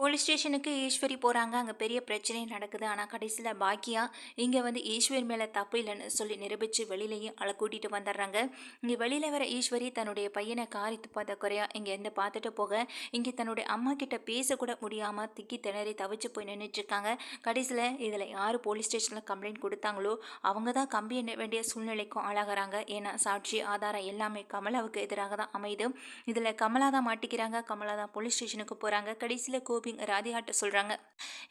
Police ஸ்டேஷனுக்கு ஈஸ்வரி போகிறாங்க அங்கே பெரிய பிரச்சனை நடக்குது. ஆனால் கடைசியில் பாக்கியா இங்கே வந்து ஈஸ்வரி மேலே தப்பு இல்லைன்னு சொல்லி நிரூபித்து வெளியிலையும் அழை கூட்டிகிட்டு வந்துடுறாங்க. இங்கே வெளியில் வர ஈஸ்வரி தன்னுடைய பையனை காரி துப்பாத குறையா இங்கே இருந்து பார்த்துட்டு போக இங்கே தன்னுடைய அம்மா கிட்ட பேசக்கூட முடியாமல் திக்கி திணறி தவிச்சு போய் நின்றுட்டுருக்காங்க கடைசியில் இதில் யார் போலீஸ் ஸ்டேஷனில் கம்ப்ளைண்ட் கொடுத்தாங்களோ அவங்க தான் கம்பி எண்ண வேண்டிய சூழ்நிலைக்கும் ஆளாகிறாங்க. ஏன்னா சாட்சி ஆதாரம் எல்லாமே கமலாவுக்கு எதிராக தான் அமையுது. இதில் கமலா தான் மாட்டிக்கிறாங்க. கமலா தான் போலீஸ் ஸ்டேஷனுக்கு போகிறாங்க கடைசியில் கோபி ராதிகாட்ட சொல்கிறாங்க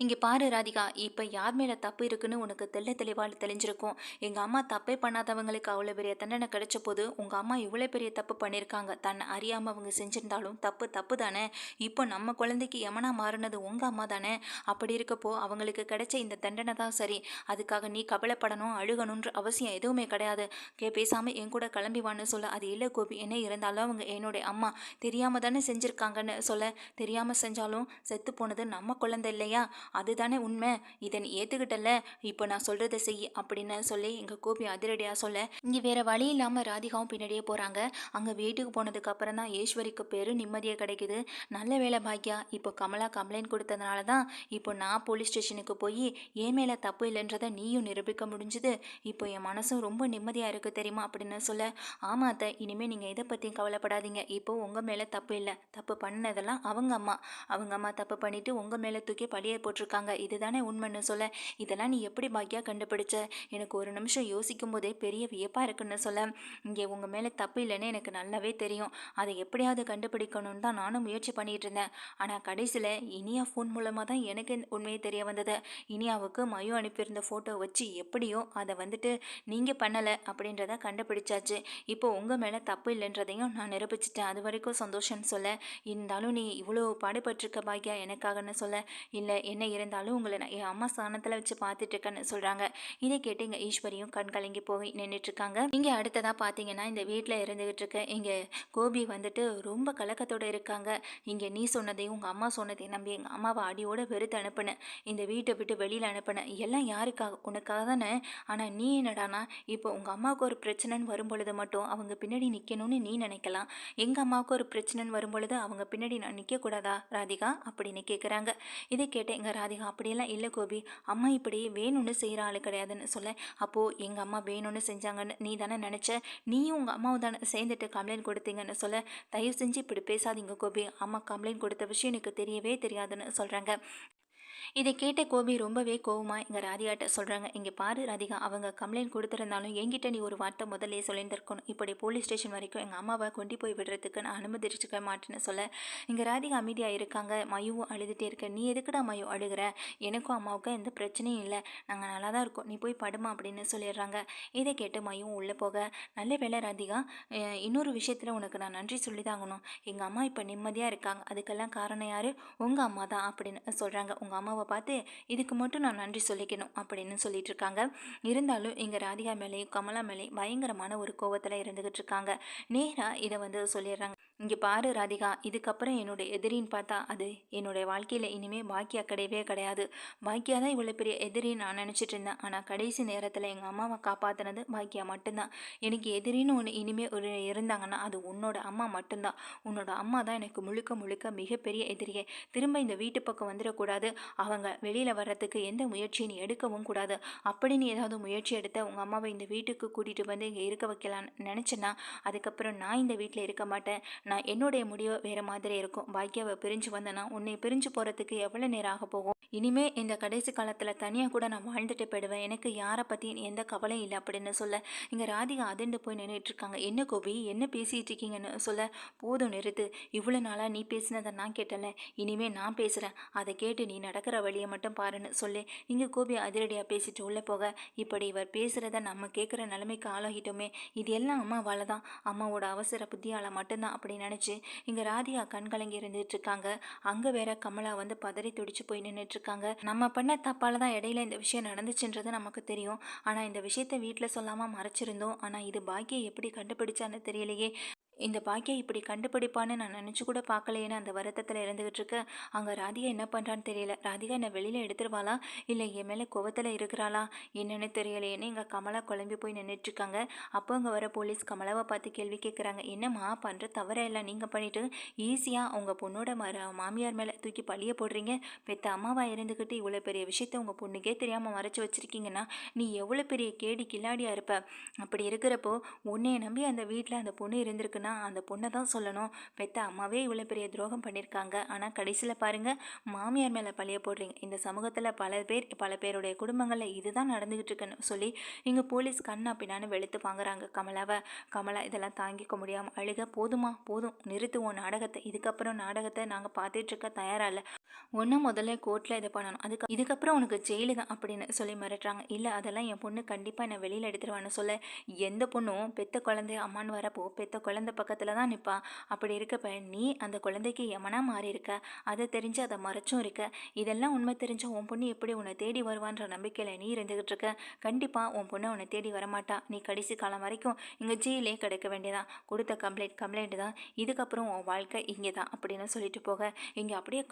இங்கே பாரு ராதிகா இப்போ யார் மேலே தப்பு இருக்குன்னு உனக்கு தெள்ள தெளிவாக தெளிஞ்சிருக்கும். எங்கள் அம்மா தப்பே பண்ணாதவங்களுக்கு அவ்வளோ பெரிய தண்டனை கிடைச்ச போது உங்கள் அம்மா இவ்வளோ பெரிய தப்பு பண்ணியிருக்காங்க தன்னை அறியாமல் அவங்க செஞ்சிருந்தாலும் தப்பு தப்பு தானே. இப்போ நம்ம குழந்தைக்கு எமனா மாறினது உங்கள் அம்மா தானே. அப்படி இருக்கப்போ அவங்களுக்கு கிடைச்ச இந்த தண்டனை தான் சரி. அதுக்காக நீ கவலைப்படணும் அழுகணுன்ற அவசியம் எதுவுமே கிடையாது. கே பேசாமல் என் கூட கிளம்பி வான்னு சொல்ல அது இல்லை கோபி என்ன இருந்தாலும் அவங்க என்னுடைய அம்மா தெரியாமல் தானே செஞ்சுருக்காங்கன்னு சொல்ல தெரியாமல் செஞ்சாலும் செத்து போனது நம்ம குழந்தை இல்லையா? அதுதானே உண்மை. இதை நீ ஏற்றுக்கிட்டல இப்போ நான் சொல்கிறத செய் அப்படின்னு சொல்லி எங்கள் கோபி அதிரடியாக சொல்ல இங்கே வேற வழி இல்லாமல் ராதிகாவும் பின்னாடியே போகிறாங்க அங்கே வீட்டுக்கு போனதுக்கு அப்புறம் தான் ஈஸ்வரிக்கு பேரு நிம்மதியாக கிடைக்குது. நல்ல வேலை பாக்கியா இப்போ கமலா கம்ப்ளைண்ட் கொடுத்ததுனால தான் இப்போ நான் போலீஸ் ஸ்டேஷனுக்கு போய் என் மேலே தப்பு இல்லைன்றதை நீயும் நிரூபிக்க முடிஞ்சுது. இப்போ என் மனசும் ரொம்ப நிம்மதியாக இருக்குது தெரியுமா அப்படின்னு சொல்ல ஆமாம் அத்தை இனிமேல் நீங்கள் இதை பற்றியும் கவலைப்படாதீங்க. இப்போ உங்கள் மேலே தப்பு இல்லை. தப்பு பண்ணதெல்லாம் அவங்க அம்மா. அவங்க அம்மா தப்பு தப்பு பண்ணிட்டு உங்கள் மேலே தூக்கி பழியை போட்டிருக்காங்க. இதுதானே உண்மைன்னு சொல்ல. இதெல்லாம் நீ எப்படி பாக்கியா கண்டுபிடிச்ச? எனக்கு ஒரு நிமிஷம் யோசிக்கும் போதே பெரிய வியப்பாக இருக்குன்னு சொல்ல. இங்கே உங்கள் மேலே தப்பு இல்லைன்னு எனக்கு நல்லாவே தெரியும். அதை எப்படியாவது கண்டுபிடிக்கணும்னு தான் நானும் முயற்சி பண்ணிட்டு இருந்தேன். ஆனால் கடைசியில் இனியா ஃபோன் மூலமாக தான் எனக்கு இந்த தெரிய வந்தது. இனியாவுக்கு மயோ அனுப்பியிருந்த ஃபோட்டோ வச்சு எப்படியோ அதை வந்துட்டு நீங்கள் பண்ணலை அப்படின்றத கண்டுபிடிச்சாச்சு. இப்போ உங்கள் மேலே தப்பு இல்லைன்றதையும் நான் நிரூபிச்சிட்டேன். அது வரைக்கும் சந்தோஷம்னு சொல்ல. இருந்தாலும் நீ இவ்வளோ பாடுபட்டிருக்க பாக்கியா? எனக்காகன்னு சொல்ல இல்லை என்ன இருந்தாலும் உங்களை நான் என் அம்மா ஸ்தானத்தில் வச்சு பார்த்துட்டு இருக்கேன்னு சொல்கிறாங்க இதை கேட்டு இங்கே ஈஸ்வரியும் கண் கலங்கி போய் நின்றுட்டுருக்காங்க இங்கே அடுத்ததாக பார்த்தீங்கன்னா இந்த வீட்டில் இருந்துகிட்டு இருக்க இங்கே கோபி வந்துட்டு ரொம்ப கலக்கத்தோடு இருக்காங்க. இங்கே நீ சொன்னதையும் உங்கள் அம்மா சொன்னதையும் நம்பி எங்கள் அம்மாவை அடியோட வெறுத்து அனுப்புனேன் இந்த வீட்டை விட்டு வெளியில் அனுப்புனேன் எல்லாம் யாருக்காக? உனக்காக தானே? ஆனால் நீ என்னடானா? இப்போ உங்கள் அம்மாவுக்கு ஒரு பிரச்சனைன்னு வரும்பொழுது மட்டும் அவங்க பின்னாடி நிற்கணும்னு நீ நினைக்கலாம். எங்கள் அம்மாவுக்கு ஒரு பிரச்சனைன்னு வரும்பொழுது அவங்க பின்னாடி நான் நிற்கக்கூடாதா ராதிகா? அப்படி அப்படின்னு கேட்குறாங்க இதை கேட்ட எங்கள் ராதிகா அப்படியெல்லாம் இல்லை கோபி. அம்மா இப்படி வேணும்னு செய்கிற ஆள் கிடையாதுன்னு சொல்ல. அப்போது எங்கள் அம்மா வேணும்னு செஞ்சாங்கன்னு நீ தானே நினச்ச? நீயும் உங்கள் அம்மாவும் தானே சேர்ந்துட்டு கம்ப்ளைண்ட் கொடுத்தீங்கன்னு சொல்ல. தயவு செஞ்சு இப்படி பேசாதீங்க கோபி. அம்மா கம்ப்ளைண்ட் கொடுத்த விஷயம் எனக்கு தெரியவே தெரியாதுன்னு சொல்கிறாங்க இதை கேட்ட கோபி ரொம்பவே கோவமாக எங்கள் ராதிகாட்ட சொல்கிறாங்க இங்கே பாரு ராதிகா அவங்க கம்ப்ளைண்ட் கொடுத்துருந்தாலும் என்கிட்ட நீ ஒரு வார்த்தை முதல்ல சொல்லியிருந்திருக்கணும். இப்படி போலீஸ் ஸ்டேஷன் வரைக்கும் எங்கள் அம்மாவை கொண்டு போய் விடுறதுக்கு நான் அனுமதிச்சுக்க மாட்டேன்னு சொல்ல இங்கே ராதிகா அமைதியாக இருக்காங்க. மயுவும் அழுதுகிட்டே இருக்க. நீ எதுக்குடா மயு அழுகிற? எனக்கும் அம்மாவுக்கும் எந்த பிரச்சனையும் இல்லை. நாங்கள் நல்லா தான் இருக்கோம். நீ போய் படுமா அப்படின்னு சொல்லிடுறாங்க. இதை கேட்டு மயும் உள்ளே போக நல்ல வேலை ராதிகா இன்னொரு விஷயத்தில் உனக்கு நான் நன்றி சொல்லி தாங்கணும். எங்கள் அம்மா இப்போ நிம்மதியாக இருக்காங்க. அதுக்கெல்லாம் காரணம் யார்? உங்கள் அம்மா தான் அப்படின்னு சொல்கிறாங்க உங்கள் அம்மாவை பார்த்து இதுக்கு மட்டும் நான் நன்றி சொல்லிக்கணும் அப்படின்னு சொல்லிட்டு இருக்காங்க. இருந்தாலும் இங்கே ராதிகா மேலேயும் கமலா மேலேயும் பயங்கரமான ஒரு கோவத்தில் இருந்துகிட்டு இருக்காங்க. நேராக இதை வந்து சொல்லிடுறாங்க. இங்கே பாரு ராதிகா இதுக்கப்புறம் என்னோட எதிரின்னு பார்த்தா அது என்னுடைய வாழ்க்கையில் இனிமேல் பாக்கியா கிடையவே கிடையாது. பாக்கியா தான் இவ்வளோ பெரிய எதிரின்னு நான் நினச்சிட்டு இருந்தேன். ஆனால் கடைசி நேரத்தில் எங்கள் அம்மாவை காப்பாற்றினது பாக்கியா மட்டும்தான். எனக்கு எதிரின்னு ஒன்று இனிமேல் ஒரு இருந்தாங்கன்னா அது உன்னோட அம்மா மட்டும்தான். உன்னோட அம்மா தான் எனக்கு முழுக்க முழுக்க மிகப்பெரிய எதிரியே. திரும்ப இந்த வீட்டு பக்கம் வந்துடக்கூடாது. அவங்க வெளியில் வர்றதுக்கு எந்த முயற்சியும் நீ எடுக்கவும் கூடாது. அப்படி நீ ஏதாவது முயற்சி எடுத்த உங்கள் அம்மாவை இந்த வீட்டுக்கு கூட்டிகிட்டு வந்து இங்கே இருக்க வைக்கலான்னு நினச்சேன்னா அதுக்கப்புறம் நான் இந்த வீட்டில் இருக்க மாட்டேன். நான் என்னுடைய முடிவு வேறு மாதிரி இருக்கும். பாக்கியாவை பிரிஞ்சு வந்தேன்னா உன்னை பிரிஞ்சு போகிறதுக்கு எவ்வளோ நேரம் ஆக போகும்? இனிமே இந்த கடைசி காலத்தில் தனியாக கூட நான் வாழ்ந்துட்டு போயிடுவேன். எனக்கு யாரை பற்றி எந்த கவலையும் இல்லை அப்படின்னு சொல்ல. இங்கே ராதிகா அதிர்ந்து போய் நின்றுட்டு இருக்காங்க. என்ன கோபி? என்ன பேசிகிட்டு இருக்கீங்கன்னு சொல்ல. போதும் நிறுத்து. இவ்வளோ நாளாக நீ பேசினதை நான் கேட்டல இனிமேல் நான் பேசுகிறேன் அதை கேட்டு நீ நடக்க நடக்கிற வழியை மட்டும் பாருன்னு சொல்லி இங்கே கோபி அதிரடியாக பேசிட்டு உள்ளே போக இப்படி இவர் பேசுகிறத நம்ம கேட்குற நிலைமைக்கு ஆளாகிட்டோமே. இது எல்லாம் அம்மாவால் தான். அம்மாவோட அவசர புத்தியால் மட்டும்தான் அப்படின்னு நினச்சி இங்கே ராதியா கண் கலங்கி இருந்துட்டு இருக்காங்க. அங்கே வேற கமலா வந்து பதறி துடிச்சு போய் நின்றுட்டுருக்காங்க நம்ம பண்ண தப்பால் தான் இடையில இந்த விஷயம் நடந்துச்சுன்றது நமக்கு தெரியும். ஆனால் இந்த விஷயத்த வீட்டில் சொல்லாமல் மறைச்சிருந்தோம். ஆனால் இது பாக்கியை எப்படி கண்டுபிடிச்சான்னு தெரியலையே. இந்த பாக்கியா இப்படி கண்டுபிடிப்பான்னு நான் நினச்சி கூட பார்க்கலையேன்னு அந்த வருத்தத்தில் இருந்துகிட்டு இருக்க. அங்கே ராதிகா என்ன பண்ணுறான்னு தெரியல. ராதிகா என்னை வெளியில் எடுத்துருவாளா? இல்லை என் மேலே கோவத்தில் இருக்கிறாளா? என்னென்னு தெரியலையேன்னு எங்கள் கமலா குழம்பி போய் நின்றுட்டுருக்காங்க அப்போ அங்கே வர போலீஸ் கமலாவை பார்த்து கேள்வி கேட்குறாங்க என்னம்மா பண்ணுற தவற எல்லாம் நீங்கள் பண்ணிவிட்டு ஈஸியாக உங்கள் பொண்ணோட மர மாமியார் மேலே தூக்கி பழிய போடுறீங்க. பெத்த அம்மாவா இருந்துக்கிட்டு இவ்வளோ பெரிய விஷயத்த உங்கள் பொண்ணுக்கே தெரியாமல் மறைச்சி வச்சுருக்கீங்கன்னா நீ எவ்வளோ பெரிய கேடி கில்லாடியாக இருப்ப? அப்படி இருக்கிறப்போ உன்னையை நம்பி அந்த வீட்டில் அந்த பொண்ணு இருந்திருக்குன்னா அந்த பொண்ணை தான் சொல்லணும். பெத்த அம்மாவே இவ்வளோ பெரிய துரோகம் பண்ணியிருக்காங்க ஆனால் கடைசியில் பாருங்கள் மாமியார் மேலே பழிய போடுறீங்க. இந்த சமூகத்தில் பல பேர் பல பேருடைய குடும்பங்களில் இதுதான் நடந்துக்கிட்டு இருக்குன்னு சொல்லி இங்கே போலீஸ் கண்ணா பின்னான்னு வெளுத்து வாங்குறாங்க. கமலாவை கமலா இதெல்லாம் தாங்கிக்க முடியாமல் அழுக போதுமா. போதும் நிறுத்துவோம் நாடகத்தை. இதுக்கப்புறம் நாடகத்தை நாங்கள் பார்த்துட்டு இருக்க தயாராக இல்லை. ஒன்று முதல்ல கோர்ட்டில் இது பண்ணணும். அதுக்கு இதுக்கப்புறம் உனக்கு ஜெயிலு தான் அப்படின்னு சொல்லி மிரட்டுறாங்க. இல்லை அதெல்லாம் என் பொண்ணு கண்டிப்பாக என்னை வெளியில் எடுத்துருவான்னு சொல்ல எந்த பொண்ணும் பெத்த குழந்தை அம்மான்னு வரப்போ பெத்த குழந்தை பக்கத்தில் தான் நிற்பா அப்படி இருக்கப்ப நீ அந்த குழந்தைக்கு எமனாக மாறி இருக்க? அதை தெரிஞ்சு அதை மறைச்சும் இருக்க. இதெல்லாம் உண்மை தெரிஞ்ச உன் பொண்ணு எப்படி உன்னை தேடி வருவான்ற நம்பிக்கையில் நீ இருந்துக்கிட்டு இருக்க. கண்டிப்பாக உன் பொண்ணை உன்னை தேடி வரமாட்டா. நீ கடைசி காலம் வரைக்கும் இங்கே ஜெயிலே கிடைக்க வேண்டியதான் கொடுத்த கம்ப்ளைண்ட் கம்ப்ளைண்ட் தான். இதுக்கப்புறம் உன் வாழ்க்கை இங்கே தான் அப்படின்னு சொல்லிட்டு போக. இங்கே அப்படியே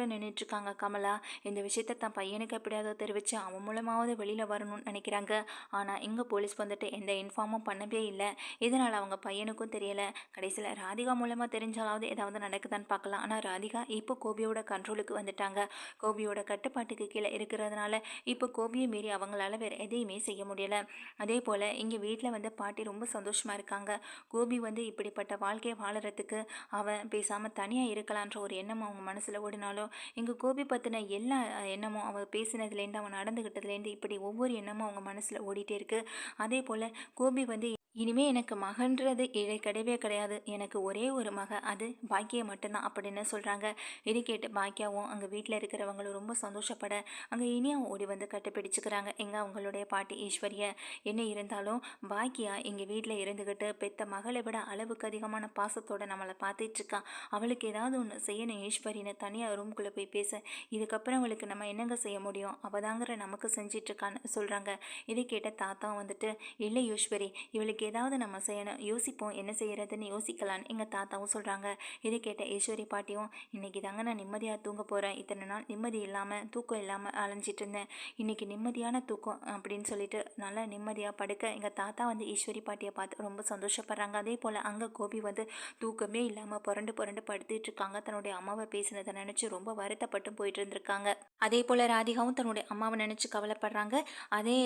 கலக்கத்தோடு நின்றுட்டுருக்காங்க கமலா. இந்த விஷயத்த தன் பையனுக்கு எப்படியாவது தெரிவித்து அவன் மூலமாவது வெளியில் வரணும்னு நினைக்கிறாங்க. ஆனால் இங்கே போலீஸ் வந்துட்டு எந்த இன்ஃபார்மும் பண்ணவே இல்லை. இதனால் அவங்க பையனுக்கும் தெரியலை. கடைசியில் ராதிகா மூலமாக தெரிஞ்சாலாவது ஏதாவது நடக்குதான்னு பார்க்கலாம். ஆனால் ராதிகா இப்போ கோபியோட கண்ட்ரோலுக்கு வந்துட்டாங்க. கோபியோட கட்டுப்பாட்டுக்கு கீழே இருக்கிறதுனால இப்போ கோபியை மீறி அவங்களால வேறு எதையுமே செய்ய முடியலை. அதே போல் இங்கே வீட்டில் வந்து பாட்டி ரொம்ப சந்தோஷமாக இருக்காங்க. கோபி வந்து இப்படிப்பட்ட வாழ்க்கையை வாழறதுக்கு அவன் பேசாமல் தனியாக இருக்கலான்ற ஒரு எண்ணம் அவங்க மனசில் ஓடினாலும் எங்கள் கோபி பற்றின எல்லா எண்ணமும் அவன் பேசினதுலேருந்து அவன் நடந்துக்கிட்டதுலேருந்து இப்படி ஒவ்வொரு எண்ணமும் அவங்க மனசில் ஓடிட்டே இருக்குது அதே போல் கோபி வந்து இனிமே எனக்கு மகன்றது இழை கிடையவே கிடையாது. எனக்கு ஒரே ஒரு மக அது பாக்கியை மட்டும்தான் அப்படின்னு சொல்கிறாங்க இது கேட்டு பாக்கியாவும் அங்கே வீட்டில் இருக்கிறவங்களும் ரொம்ப சந்தோஷப்பட அங்கே இனியாவும் ஓடி வந்து கட்டுப்பிடிச்சுக்கிறாங்க. எங்கே அவங்களுடைய பாட்டி ஈஸ்வரிய? என்ன இருந்தாலும் பாக்கியா எங்கள் வீட்டில் இருந்துக்கிட்டு பெத்த மகளை விட அளவுக்கு அதிகமான பாசத்தோடு நம்மளை பார்த்துட்ருக்கா. அவளுக்கு ஏதாவது ஒன்று செய்யணும் ஈஸ்வரின்னு தனியாக ரூம்குள்ளே போய் பேச. இதுக்கப்புறம் அவளுக்கு நம்ம என்னங்க செய்ய முடியும்? அவதாங்கிற நமக்கு செஞ்சிட்ருக்கான்னு சொல்கிறாங்க இதை கேட்ட தாத்தா வந்துட்டு இல்லை ஈஸ்வரி இவளுக்கு இதுக்கு ஏதாவது நம்ம செய்யணும் யோசிப்போம் என்ன செய்கிறதுன்னு யோசிக்கலான்னு எங்கள் தாத்தாவும் சொல்கிறாங்க இதை கேட்ட ஈஸ்வரி பாட்டியும் இன்றைக்கி தாங்க நான் நிம்மதியாக தூங்க போகிறேன் இத்தனை நாள் நிம்மதி இல்லாமல் தூக்கம் இல்லாமல் அலைஞ்சிட்டு இருந்தேன். இன்றைக்கி நிம்மதியான தூக்கம் அப்படின்னு சொல்லிட்டு நல்லா நிம்மதியாக படுக்க எங்கள் தாத்தா வந்து ஈஸ்வரி பாட்டியை பார்த்து ரொம்ப சந்தோஷப்படுறாங்க. அதே போல் அங்கே கோபி வந்து தூக்கமே இல்லாமல் புரண்டு புரண்டு படுத்துட்டு இருக்காங்க. தன்னுடைய அம்மாவை பேசினதை நினச்சி ரொம்ப வருத்தப்பட்டு போயிட்டு இருந்திருக்காங்க. அதே போல் ராதிகாவும் தன்னுடைய அம்மாவை நினச்சி கவலைப்படுறாங்க. அதே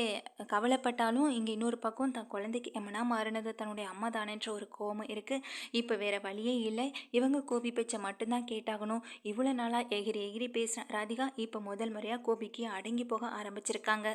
கவலைப்பட்டாலும் இங்கே இன்னொரு பக்கம் தன் குழந்தைக்கு எம்மனா மாறினது தன்னுடைய அம்மா தானேன்ற ஒரு கோபம் இருக்குது இப்போ வேறு வழியே இல்லை. இவங்க கோபி பேச்சை மட்டும்தான் கேட்டாகணும். இவ்வளோ நாளாக எகிரி எகிரி பேசின ராதிகா இப்போ முதல் முறையாக கோபிக்கு அடங்கி போக ஆரம்பிச்சிருக்காங்க.